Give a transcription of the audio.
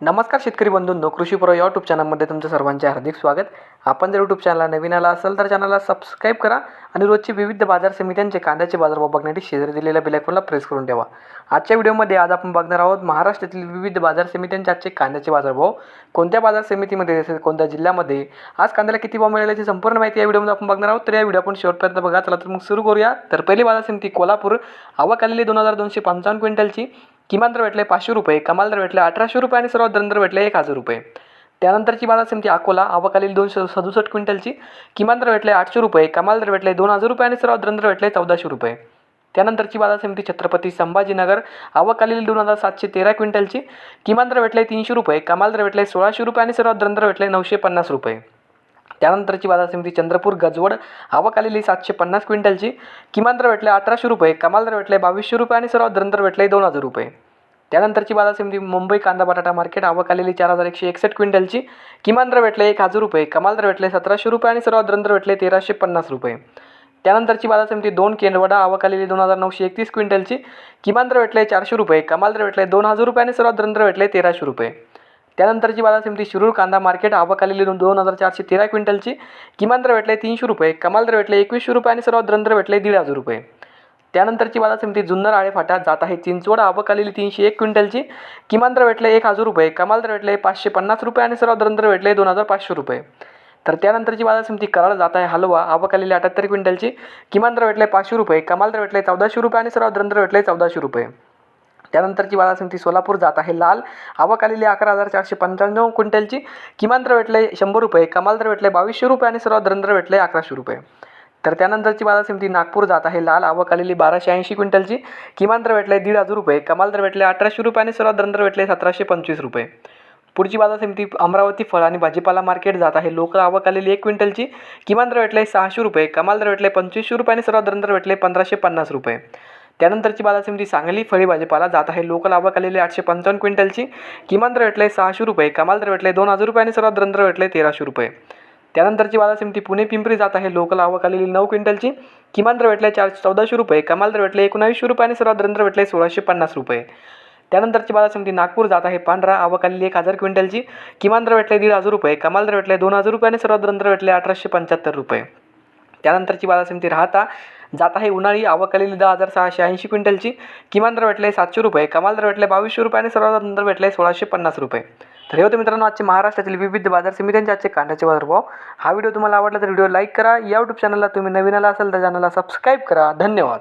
नमस्कार शेतकरी बंधूंनो कृषी प्रो यूट्यूब चॅनलमध्ये तुमचं सर्वांचे हार्दिक स्वागत. आपण जर यूट्यूब चॅनलला नवीन आला असेल तर चॅनलला सबस्क्राईब करा आणि रोजची विविध बाजार समित्यांचे कांद्याचे बाजारभाव बघण्यासाठी शेजारी दिलेल्या बेलायकॉनला प्रेस करून ठेवा. आजच्या व्हिडिओमध्ये आज आपण बघणार आहोत महाराष्ट्रातील विविध बाजार समित्यांचे आजचे कांद्याचे बाजारभाव. कोणत्या बाजार समितीमध्ये असेल कोणत्या जिल्ह्यामध्ये? आज कांद्याला किती भाव मिळाल्याची संपूर्ण माहिती या व्हिडिओमध्ये आपण बघणार आहोत. तर या व्हिडिओ आपण शेवटपर्यंत बघा. चला तर मग सुरू करूया. तर पहिली बाजार समिती कोल्हापूर. आवक आलेली दोन हजार दोनशे पंचावन्न क्विंटलची. किमान दर भेटले पाचशे रुपये कमाल दर भेटले अठराशे रुपये आणि सर्वात दर भेटले एक हजार रुपये. त्यानंतरची बाजार समिती अकोला आवक दोनशे सदुसष्ट क्विंटलची किमान दर भेटले आठशे रुपये कमाल दर भेटले दोन हजार रुपये आणि सर्वात दर भेटले चौदाशे रुपये. त्यानंतरची बाजार समिती छत्रपती संभाजीनगर आवक दोन हजार सातशे तेरा क्विंटलची किमान दर भेटले तीनशे रुपये कमाल दर भेटले सोळाशे रुपये आणि सर्वात दर भेटले नऊशे पन्नास रुपये. त्यानंतरची बाजार समिती चंद्रपूर गजवड आवक आलेली सातशे पन्नास क्विंटलची. किमान दर भेटले अठराशे रुपये कमाल दर भेटले बावीसशे रुपये आणि सर्वात दर भेटले दोन हजार रुपये. त्यानंतरची बाजार समिती मुंबई कांदा बटाटा मार्केट आवक आलेली चार हजार एकशे एकसष्ट क्विंटलची. किमान दर भेटले एक हजार रुपये कमाल दर भेटले सतराशे रुपये आणि सर्वात दर भेटले तेराशे पन्नास रुपये. त्यानंतरची बाजार समिती दोन केंद्रवडा आवक आलेली दोन हजार नऊशे एकतीस क्विंटलची. किमान दर भेटले चारशे रुपये कमाल दर भेटले दोन हजार रुपये आणि सर्वात दर भेटले तेराशे रुपये. त्यानंतरची बाजार समिती शिरूर कांदा मार्केट आवक आलेली दोन दोन हजार चारशे तेरा क्विंटलची. किमान दर भेटले तीनशे रुपये कमाल दर भेटले एकवीसशे रुपये आणि सर्वात दर भेटले दीड हजार रुपये. त्यानंतरची बाजार समिती जुन्नर आळेफाटा जात आहे. चिंचवड आवक आलेली तीनशे एक क्विंटलची. किमान दर भेटले एक हजार रुपये कमाल दर भेटले पाचशे पन्नास रुपये आणि सर्वात दर भेटले दोन हजार पाचशे रुपये. तर त्यानंतरची बाजार समिती कराड जात आहे. हलवा आवक आलेली अठ्याहत्तर क्विंटलची. किमान दर भेटले पाचशे रुपये कमाल दर भेटले चौदाशे रुपये आणि सर्वात दर भेटले चौदाशे रुपये. त्यानंतरची बाजार समिती सोलापूर जात आहे. लाल आवक आलेली अकरा हजार चारशे पंच्याण्णव क्विंटलची. किमान दर भेटले शंभर रुपये. कमाल दर भेटले बावीसशे रुपये आणि सर्वात दर भेटले अकराशे रुपये. तर त्यानंतरची बाजार समिती नागपूर जात आहे. लाल आवक आलेली बाराशे ऐंशी क्विंटलची. किमान दर भेटले दीड हजार रुपये. कमाल दर भेटले अठराशे रुपये आणि सर्वात दर भेटले सतराशे पंचवीस रुपये. पुढची बाजार समिती अमरावती फळ आणि भाजीपाला मार्केट जात आहे. लोकल आवक आलेली एक क्विंटलची. किमान दर भेटले सहाशे रुपये. कमाल दर भेटले पंचवीसशे रुपये आणि सर्वात दर भेटले पंधराशे पन्नास रुपये. त्यानंतरची बाजार समिती सांगली फळी भाजीपाला जात आहे. लोकल आवक आलेली आठशे पंचावन्न क्विंटलची. किमान दर भेटले सहाशे रुपये. कमाल दर भेटले दोन हजार रुपये आणि सर्वात दर भेटले तेराशे रुपये. त्यानंतरची बाजार समिती पुणे पिंपरी जात आहे. लोकल आवक आलेली नऊ क्विंटलची. किमान दर भेटले चार चौदाशे रुपये. कमाल दर भेटले एकोणावीसशे रुपये आणि सर्वात दर भेटले सोळाशे पन्नास रुपये. त्यानंतरची बाजार समिती नागपूर जात आहे. पांढरा आवक आलेली एक हजार क्विंटलची. किमान दर भेटले दीड हजार रुपये. कमाल दर भेटले दोन हजार रुपये आणि सर्वात दर भेटले अठराशे पंच्याहत्तर रुपये. त्यानंतरची बाजार समिती राहता जात आहे उन्हाळी आवक आलेली दहा हजार सहाशे ऐंशी क्विंटलची. किमान दर भेटले सातशे रुपये कमाल दर भेटले बावीसशे रुपये आणि सर्वात दर भेटले सोळाशे पन्नास रुपये. तर हे होते मित्रांनो आजचे महाराष्ट्रातील विविध बाजार समित्यांचे आजचे कांद्याचे बाजारभाव. हा व्हिडिओ तुम्हाला आवडला तर व्हिडिओ लाईक करा. या यूट्यूब चॅनलला तुम्ही नवीन आला असाल तर चॅनलला सबस्क्राईब करा. धन्यवाद.